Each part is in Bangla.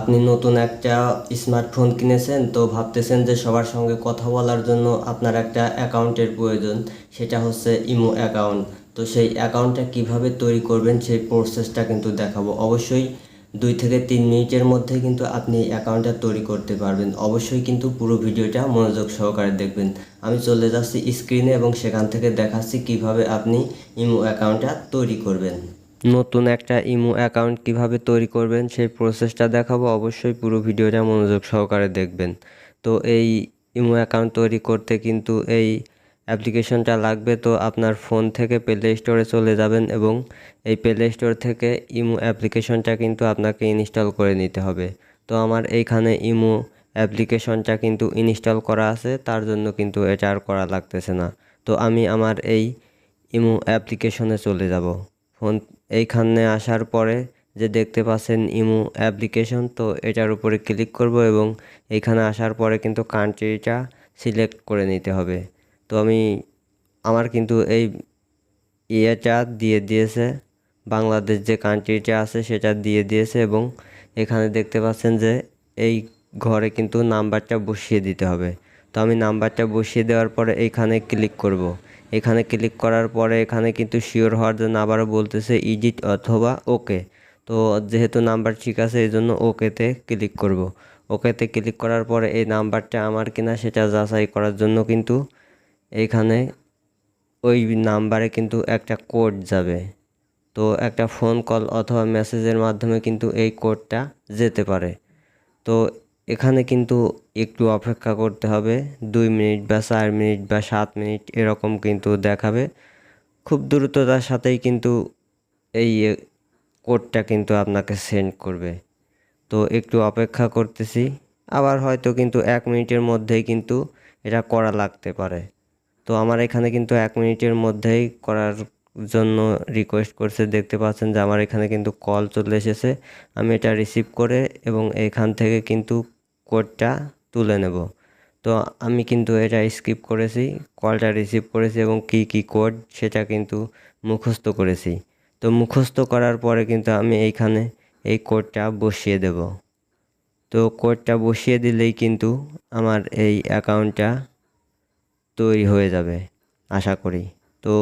আপনি নতুন একটা স্মার্টফোন কিনেছেন, তো ভাবতেছেন যে সবার সঙ্গে কথা বলার জন্য আপনার একটা অ্যাকাউন্টের প্রয়োজন, সেটা হচ্ছে ইমো অ্যাকাউন্ট। তো সেই অ্যাকাউন্টটা কীভাবে তৈরি করবেন সেই প্রসেসটা কিন্তু দেখাবো। অবশ্যই দুই থেকে তিন মিনিটের মধ্যে কিন্তু আপনি অ্যাকাউন্টটা তৈরি করতে পারবেন। অবশ্যই কিন্তু পুরো ভিডিওটা মনোযোগ সহকারে দেখবেন। আমি চলে যাচ্ছি স্ক্রিনে এবং সেখান থেকে দেখাচ্ছি কীভাবে আপনি ইমো অ্যাকাউন্টটা তৈরি করবেন। নতুন একটা ইমো অ্যাকাউন্ট কীভাবে তৈরি করবেন সেই প্রসেসটা দেখাবো। অবশ্যই পুরো ভিডিওটা মনোযোগ সহকারে দেখবেন। তো এই ইমো অ্যাকাউন্ট তৈরি করতে কিন্তু এই অ্যাপ্লিকেশনটা লাগবে তো আপনার ফোন থেকে প্লে স্টোরে চলে যাবেন এবং এই প্লে স্টোর থেকে ইমো অ্যাপ্লিকেশনটা কিন্তু আপনাকে ইনস্টল করে নিতে হবে। তো আমার এইখানে ইমো অ্যাপ্লিকেশনটা কিন্তু ইনস্টল করা আছে, তার জন্য কিন্তু এটা আর করা লাগতেছে না। তো আমি আমার এই ইমো অ্যাপ্লিকেশনে চলে যাব। ফোন এইখানে আসার পরে যে দেখতে পাচ্ছেন ইমো অ্যাপ্লিকেশন, তো এটার উপরে ক্লিক করব এবং এইখানে আসার পরে কিন্তু কান্ট্রিটা সিলেক্ট করে নিতে হবে তো আমি, আমার কিন্তু এই ইয়েটা দিয়ে দিয়েছে, বাংলাদেশ যে কান্ট্রিটা আছে সেটা দিয়ে দিয়েছে এবং এখানে দেখতে পাচ্ছেন যে এই ঘরে কিন্তু নাম্বারটা বসিয়ে দিতে হবে তো আমি নাম্বারটা বসিয়ে দেওয়ার পরে এইখানে ক্লিক করব। এখানে ক্লিক করার পরে এখানে কিন্তু শিওর হওয়ার জন্য আবারও বলতেছে ইডিট অথবা ওকে তো যেহেতু নাম্বার ঠিক আছে, এই জন্য ওকেতে ক্লিক করব। ওকেতে ক্লিক করার পরে এই নাম্বারটা আমার কিনা সেটা যাচাই করার জন্য কিন্তু এইখানে ওই নাম্বারে কিন্তু একটা কোড যাবে। তো একটা ফোন কল অথবা মেসেজের মাধ্যমে কিন্তু এই কোডটা যেতে পারে। তো এখানে কিন্তু একটু অপেক্ষা করতে হবে। দুই মিনিট বা চার মিনিট বা সাত মিনিট এরকম কিন্তু দেখাবে। খুব দ্রুততার সাথেই কিন্তু এই কোডটা কিন্তু আপনাকে সেন্ড করবে। তো একটু অপেক্ষা করতেছি। আবার হয়তো কিন্তু এক মিনিটের মধ্যেই কিন্তু এটা করা লাগতে পারে। তো আমার এখানে কিন্তু এক মিনিটের মধ্যেই করার জন্য রিকোয়েস্ট করছে। দেখতে পাচ্ছেন যে আমার এখানে কিন্তু কল চলে এসেছে। আমি এটা রিসিভ করে এবং এখান থেকে কিন্তু কোডটা তুলে নেব। তো আমি কিন্তু এটা স্কিপ করেছি কলটা রিসিভ করেছি এবং কি কি কোড সেটা কিন্তু মুখস্থ করেছি। তো মুখস্থ করার পরে কিন্তু আমি এইখানে এই কোডটা বসিয়ে দেব। তো কোডটা বসিয়ে দিলেই কিন্তু আমার এই অ্যাকাউন্টটা তৈরি হয়ে যাবে, আশা করি। তো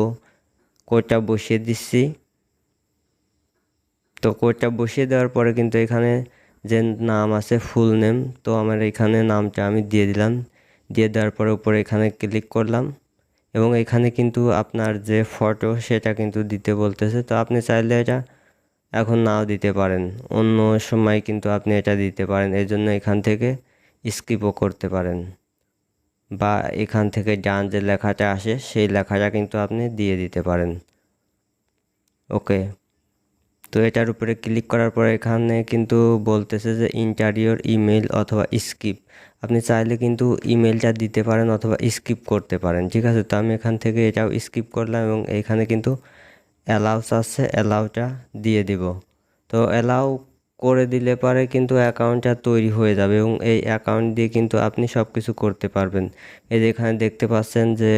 কোডটা বসিয়ে দিচ্ছি। তো কোডটা বসিয়ে দেওয়ার পরে কিন্তু এখানে যে নাম আছে ফুল নেম তো আমার এখানে নামটা আমি দিয়ে দিলাম। দিয়ে দেওয়ার পরে উপরে এখানে ক্লিক করলাম। এবং এখানে কিন্তু আপনার যে ফটো সেটা কিন্তু দিতে বলতেছে। তো আপনি চাইলে এটা এখন নাও দিতে পারেন। অন্য সময় কিন্তু আপনি এটা দিতে পারেন। এই জন্য এখান থেকে স্কিপও করতে পারেন। বা এখান থেকে ডান যে লেখাটা আসে, সেই লেখাটা কিন্তু আপনি দিয়ে দিতে পারেন। ওকে। তো এটার উপরে ক্লিক করার পর এখানে কিন্তু বলতেছে যে ইন্টারিয়র ইমেল অথবা স্কিপ আপনি চাইলে কিন্তু ইমেলটা দিতে পারেন অথবা স্কিপ করতে পারেন, ঠিক আছে? তো আমি এখান থেকে এটাও স্কিপ করলাম এবং এখানে কিন্তু অ্যালাউস আছে অ্যালাউটা দিয়ে দিব। তো অ্যালাউ করে দিলে পরে কিন্তু অ্যাকাউন্টটা তৈরি হয়ে যাবে এবং এই অ্যাকাউন্ট দিয়ে কিন্তু আপনি সব কিছু করতে পারবেন। এই যে এখানে দেখতে পাচ্ছেন যে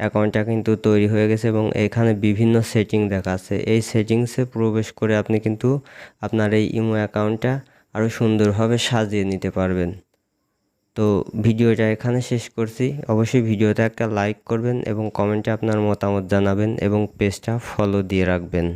অ্যাকাউন্টটা কিন্তু তৈরি হয়ে গেছে এবং এখানে বিভিন্ন সেটিং দেখা আছে এই সেটিংসে প্রবেশ করে আপনি কিন্তু আপনার এই ইমো অ্যাকাউন্টটা আরও সুন্দরভাবে সাজিয়ে নিতে পারবেন। তো ভিডিওটা এখানে শেষ করছি। অবশ্যই ভিডিওতে একটা লাইক করবেন এবং কমেন্টে আপনার মতামত জানাবেন এবং পেজটা ফলো দিয়ে রাখবেন।